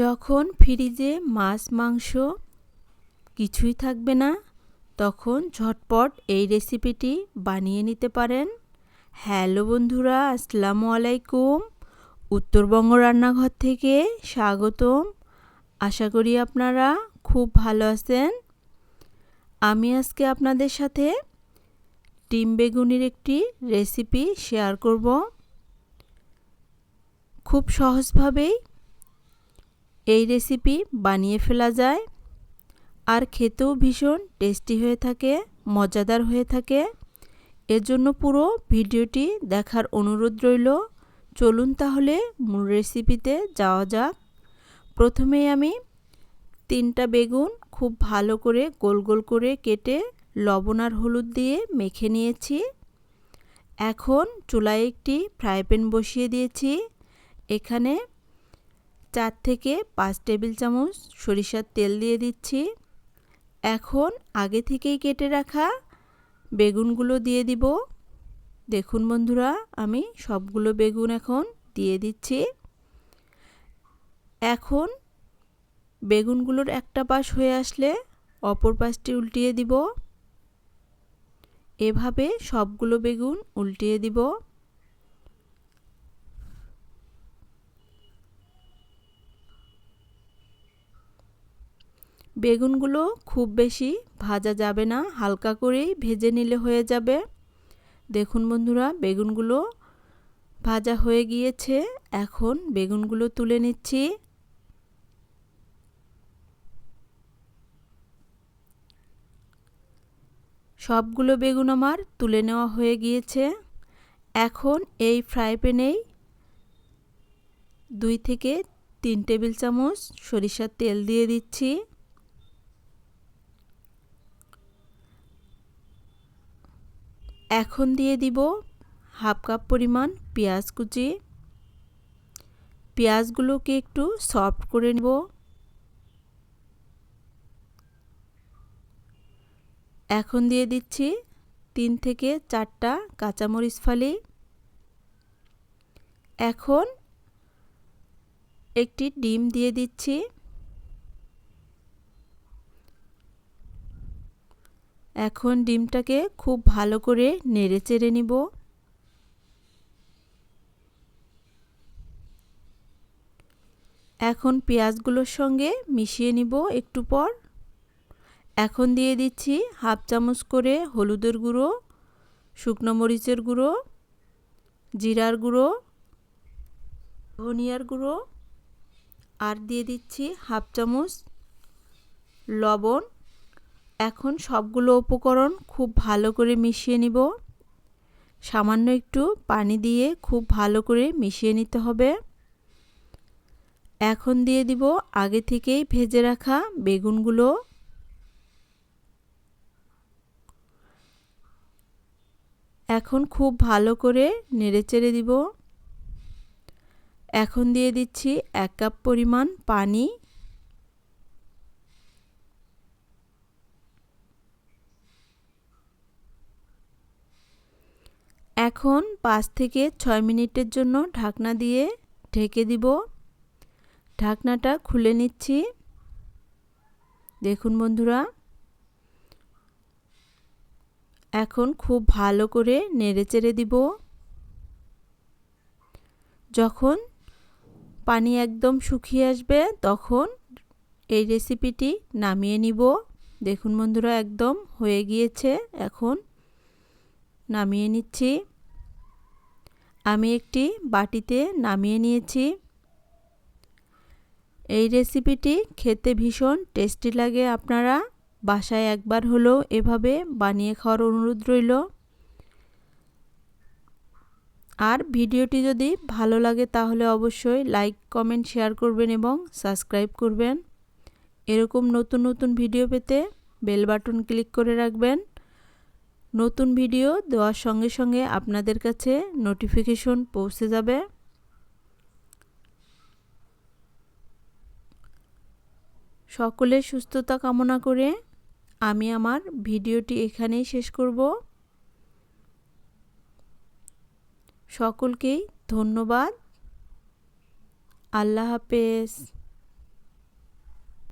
যখন ফ্রিজে মাছ, মাংস কিছুই থাকবে না, তখন ঝটপট এই রেসিপিটি বানিয়ে নিতে পারেন। হ্যালো বন্ধুরা, আসসালামু আলাইকুম। উত্তরবঙ্গ রান্নাঘর থেকে স্বাগতম। আশা করি আপনারা খুব ভালো আছেন। আমি আজকে আপনাদের সাথে ডিম বেগুনির একটি রেসিপি শেয়ার করব। খুব সহজভাবেই এই রেসিপি বানিয়ে ফেলা যায়। আর খেতেও ভীষণ টেস্টি হয়ে থাকে, মজাদার হয়ে থাকে। এর জন্য পুরো ভিডিওটি দেখার অনুরোধ রইল। চলুন তাহলে মূল রেসিপিতে যাওয়া যাক। প্রথমেই আমি তিনটা বেগুন খুব ভালো করে গোল গোল করে কেটে লবণ আর হলুদ দিয়ে মেখে নিয়েছি। এখন চুলায় একটি ফ্রাই প্যান বসিয়ে দিয়েছি। এখানে চার থেকে পাঁচ টেবিল চামচ সরিষার তেল দিয়ে দিচ্ছি। এখন আগে থেকেই কেটে রাখা বেগুনগুলো দিয়ে দিব। দেখুন বন্ধুরা, আমি সবগুলো বেগুন এখন দিয়ে দিচ্ছি। এখন বেগুনগুলোর একটা পাশ হয়ে আসলে অপর পাশটি উল্টিয়ে দিব। এভাবে সবগুলো বেগুন উল্টিয়ে দিব। বেগুনগুলো খুব বেশি ভাজা যাবে না, হালকা করেই ভেজে নিলে হয়ে যাবে। দেখুন বন্ধুরা, বেগুনগুলো ভাজা হয়ে গিয়েছে। এখন বেগুনগুলো তুলে নিচ্ছি। সবগুলো বেগুন আমার তুলে নেওয়া হয়ে গিয়েছে। এখন এই ফ্রাই প্যানেই দুই থেকে তিন টেবিল চামচ সরিষার তেল দিয়ে দিচ্ছি। এখন দিয়ে দিব হাফ কাপ পরিমাণ পেঁয়াজ কুচি। পেঁয়াজগুলোকে একটু সফট করে নেব। এখন দিয়ে দিচ্ছি তিন থেকে চারটা কাঁচামরিচ ফালি। এখন একটি ডিম দিয়ে দিচ্ছি। এখন ডিমটাকে খুব ভালো করে নেড়ে চেড়ে নিব। এখন পেঁয়াজগুলোর সঙ্গে মিশিয়ে নিব একটু পর। এখন দিয়ে দিচ্ছি হাফ চামচ করে হলুদের গুঁড়ো, শুকনো মরিচের গুঁড়ো, জিরার গুঁড়ো, ধনিয়ার গুঁড়ো, আর দিয়ে দিচ্ছি হাফ চামচ লবণ। এখন সবগুলো উপকরণ খুব ভালো করে মিশিয়ে নিব। সামান্য একটু পানি দিয়ে খুব ভালো করে মিশিয়ে নিতে হবে। এখন দিয়ে দিব আগে থেকেই ভেজে রাখা বেগুনগুলো। এখন খুব ভালো করে নেড়েচেড়ে দিব। এখন দিয়ে দিচ্ছি এক কাপ পরিমাণ পানি। এখন পাঁচ থেকে ছয় মিনিটের জন্য ঢাকনা দিয়ে ঢেকে দিব। ঢাকনাটা খুলে নিচ্ছি। দেখুন বন্ধুরা। এখন খুব ভালো করে নেড়ে চেড়ে দিব। যখন পানি একদম শুকিয়ে আসবে, তখন এই রেসিপিটি নামিয়ে নিব। দেখুন বন্ধুরা, একদম হয়ে গিয়েছে। এখন নামিয়ে নিচ্ছি। আমি একটি বাটিতে নামিয়ে নিয়েছি। এই রেসিপিটি খেতে ভীষণ টেস্টি লাগে আপনারা। বাসায় একবার হলেও এভাবে বানিয়ে খাওয়ার অনুরোধ রইল। আর ভিডিওটি যদি ভালো লাগে তাহলে অবশ্যই লাইক, কমেন্ট, শেয়ার করবেন এবং সাবস্ক্রাইব করবেন। এরকম নতুন নতুন ভিডিও পেতে বেল বাটন ক্লিক করে রাখবেন। নতুন ভিডিও দেওয়ার সঙ্গে সঙ্গে আপনাদের কাছে নোটিফিকেশন পৌঁছে যাবে। সকলের সুস্থতা কামনা করে আমি আমার ভিডিওটি এখানেই শেষ করব। সকলকেই ধন্যবাদ। আল্লাহ হাফেজ।